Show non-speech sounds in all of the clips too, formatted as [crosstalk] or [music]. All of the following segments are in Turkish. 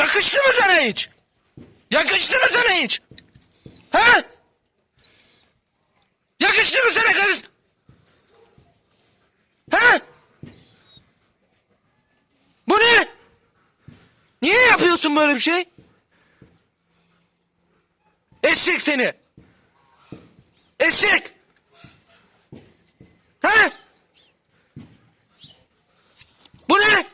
Yakıştı mı sana hiç? Yakıştı mı sana hiç? Ha? Yakıştı mı sana kız? Ha? Bu ne? Niye yapıyorsun böyle bir şey? Eşek seni. Eşek. Ha? Bu ne?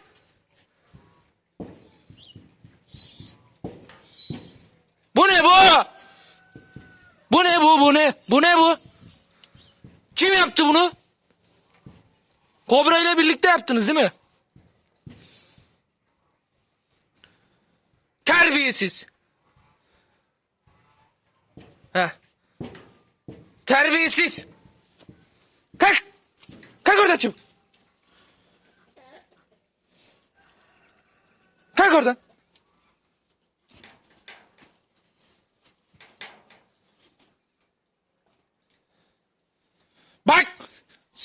Bu ne bu? Bu ne bu bu ne? Bu ne bu? Kim yaptı bunu? Kobra ile birlikte yaptınız değil mi? Terbiyesiz. Heh. Terbiyesiz. Kalk. Kalk oradan çabuk. Kalk oradan. Bak.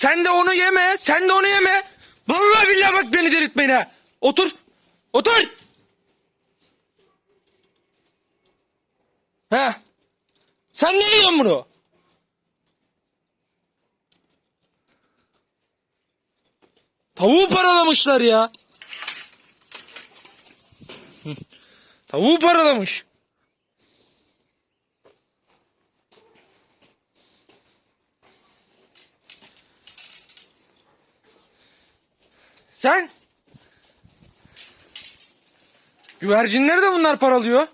Sen de onu yeme. Sen de onu yeme. Vallahi billahi bak beni delirtmeyin ha. Otur. Otur. Ha. Sen ne yiyorsun bunu? Tavuğu paralamışlar ya. Tavuğu paralamış. Sen? Güvercinleri de bunlar paralıyor.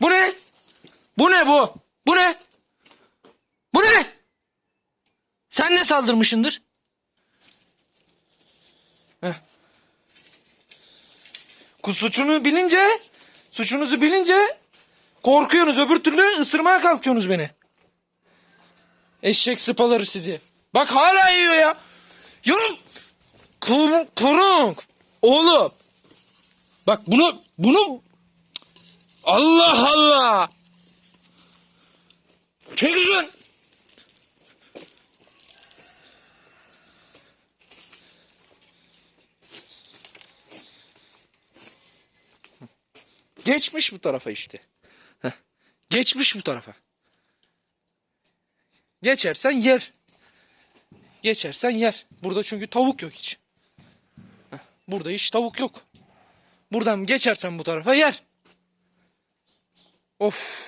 Bu ne? Bu ne bu? Bu ne? Bu ne? Sen ne saldırmışındır? Heh. Suçunu bilince, suçunuzu bilince korkuyorsunuz. Öbür türlü ısırmaya kalkıyorsunuz beni. Eşek sıpaları sizi. Bak hala yiyor ya. Yorum. Kur, kurun. Oğlum. Bak bunu, bunu Allah Allah. Çekilin. Geçmiş bu tarafa işte. Heh. Geçmiş bu tarafa. Geçersen yer. Geçersen yer. Burada çünkü tavuk yok hiç. Burada hiç tavuk yok. Buradan geçersen bu tarafa yer. Of.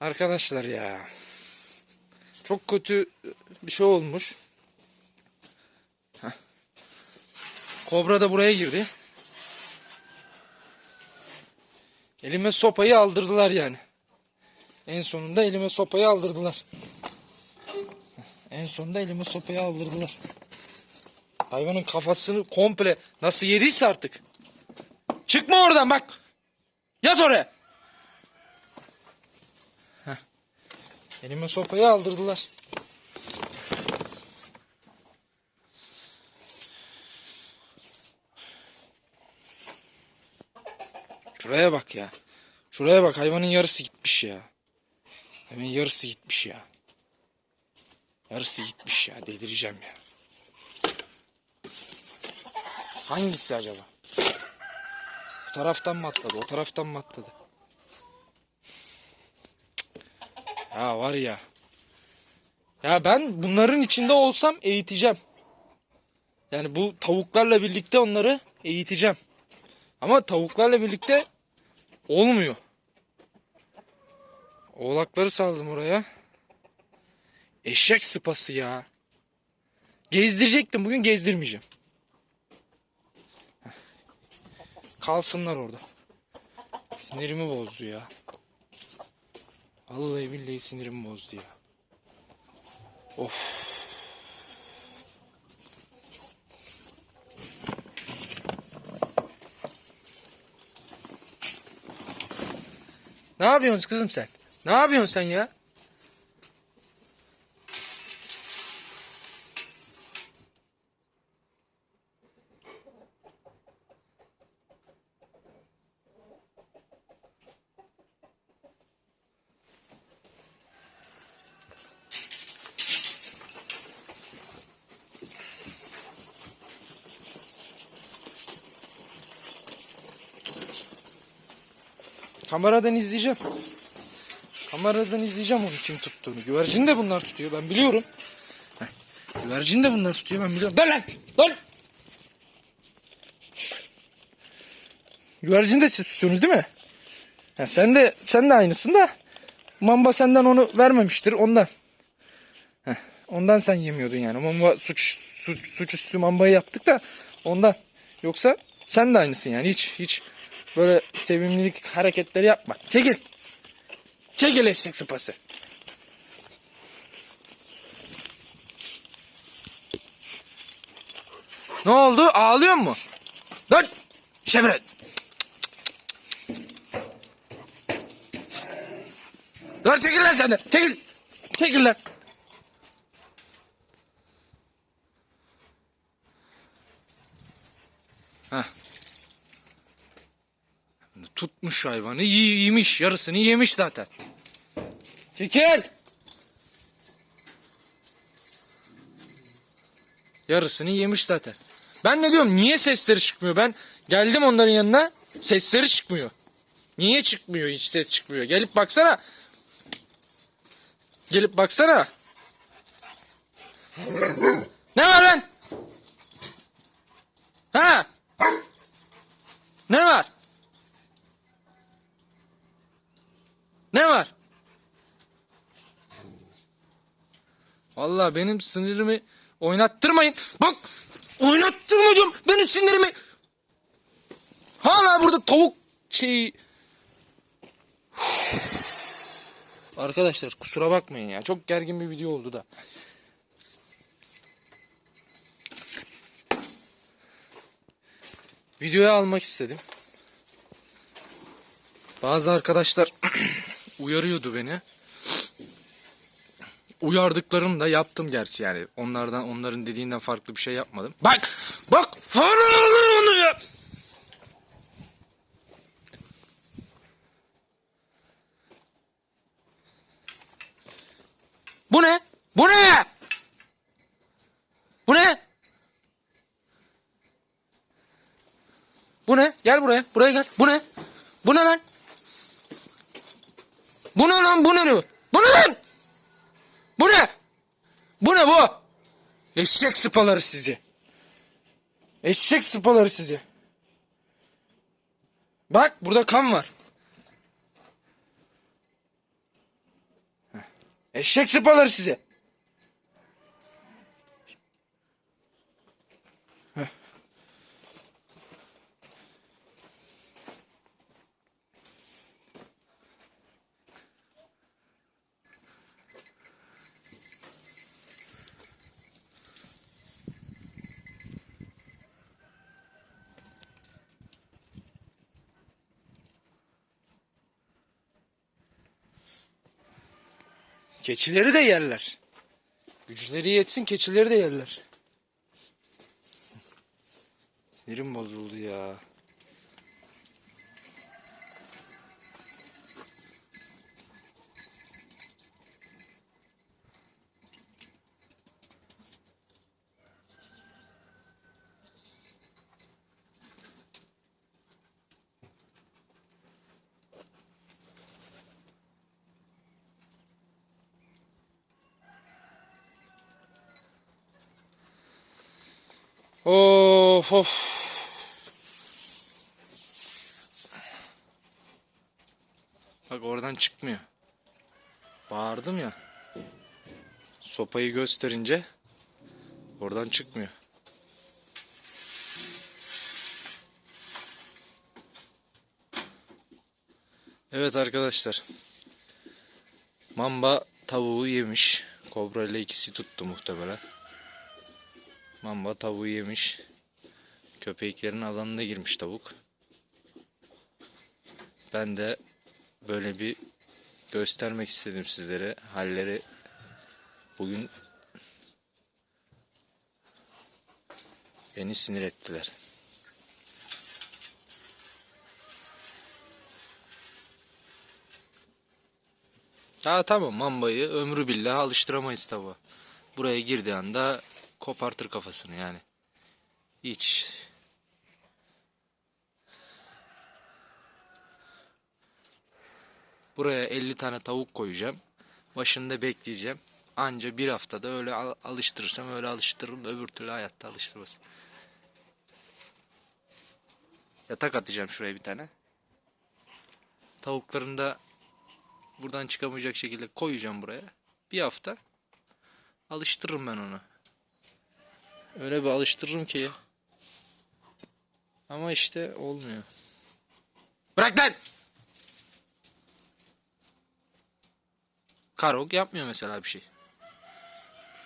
Arkadaşlar ya. Çok kötü bir şey olmuş. Kobra da buraya girdi. Elime sopayı aldırdılar yani. En sonunda elime sopayı aldırdılar. En sonunda elime sopayı aldırdılar. Hayvanın kafasını komple nasıl yediyse artık. Çıkma oradan bak. Yat oraya. Heh. Elime sopayı aldırdılar. Şuraya bak ya. Şuraya bak hayvanın yarısı gitmiş ya. Hayvanın yarısı gitmiş ya. Yarısı gitmiş ya. Delireceğim ya. Hangisi acaba? Bu taraftan mı atladı? O taraftan mı atladı? Ya var ya. Ya ben bunların içinde olsam eğiteceğim. Yani bu tavuklarla birlikte onları eğiteceğim. Ama tavuklarla birlikte olmuyor. Oğlakları saldım oraya. Eşek sıpası ya. Gezdirecektim bugün gezdirmeyeceğim. Kalsınlar orada. Sinirimi bozdu ya. Vallahi billahi sinirimi bozdu ya. Of. Ne yapıyorsun kızım sen? Ne yapıyorsun sen ya? Kameradan izleyeceğim. Kameradan izleyeceğim onu kim tuttuğunu. Güvercin de bunlar tutuyor ben biliyorum. Heh. Güvercin de bunlar tutuyor ben biliyorum. Dön lan! Dön! Güvercin de siz tutuyorsunuz değil mi? Ha, sen de sen de aynısın da Mamba senden onu vermemiştir ondan. Heh, ondan sen yemiyordun yani. Mamba suç suç, suçüstü mambayı yaptık da ondan. Yoksa sen de aynısın yani. Hiç hiç böyle sevimlilik hareketleri yapma. Çekil. Çekil eşek sıpası. Ne oldu? Ağlıyor mu? Dön. Şevret. Dur çekil lan sen de. Çekil. Çekil lan. Heh. Tutmuş hayvanı yemiş. Yarısını yemiş zaten. Çekil. Yarısını yemiş zaten. Ben ne diyorum niye sesleri çıkmıyor? Ben geldim onların yanına sesleri çıkmıyor. Niye çıkmıyor hiç ses çıkmıyor? Gelip baksana. Gelip baksana. Ne var lan? Ha? Ne var? Ne var? Vallahi benim sinirimi oynattırmayın. Bak oynattırmayacağım benim sinirimi. Hala burada tavuk şeyi Arkadaşlar kusura bakmayın ya. Çok gergin bir video oldu da. Videoya almak istedim. Bazı arkadaşlar [clears throat] uyarıyordu beni. Uyardıklarını da yaptım gerçi yani. Onlardan onların dediğinden farklı bir şey yapmadım. Bak! Bak! Hala onu ya! Bu ne? Bu ne? Bu ne? Bu ne? Gel buraya. Buraya gel. Bu ne? Bu ne lan? Bu ne lan? Bu ne? Bu ne lan? Bu ne? Bu ne bu? Eşek sıpaları sizi. Eşek sıpaları sizi. Bak burada kan var. Eşek sıpaları size. Keçileri de yerler. Güçleri yetsin keçileri de yerler. Sinirim bozuldu ya. Of of. Bak oradan çıkmıyor. Bağırdım ya. Sopayı gösterince oradan çıkmıyor. Evet arkadaşlar. Mamba tavuğu yemiş. Kobra ile ikisi tuttu muhtemelen. Mamba tavuğu yemiş. Köpeklerin alanına girmiş tavuk. Ben de böyle bir göstermek istedim sizlere. Halleri bugün beni sinir ettiler. Ha tamam mambayı ömrü billah alıştıramayız tabi. Buraya girdiği anda kopartır kafasını yani. Hiç Buraya 50 tane tavuk koyacağım. Başında bekleyeceğim. Anca bir haftada öyle al- alıştırırsam öyle alıştırırım. Öbür türlü hayatta alıştırmaz. Yatak atacağım şuraya bir tane. Tavuklarını da buradan çıkamayacak şekilde koyacağım buraya. Bir hafta alıştırırım ben onu. Öyle bir alıştırırım ki. Ama işte olmuyor. Bırak lan! Karok yapmıyor mesela bir şey.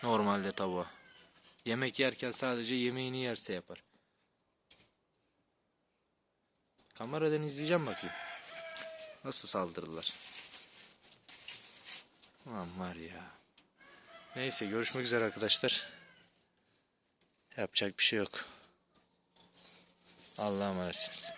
Normalde tavuğa. Yemek yerken sadece yemeğini yerse yapar. Kameradan izleyeceğim bakayım. Nasıl saldırdılar. Aman var ya. Neyse görüşmek üzere arkadaşlar. Yapacak bir şey yok. Allah'a emanetsiniz.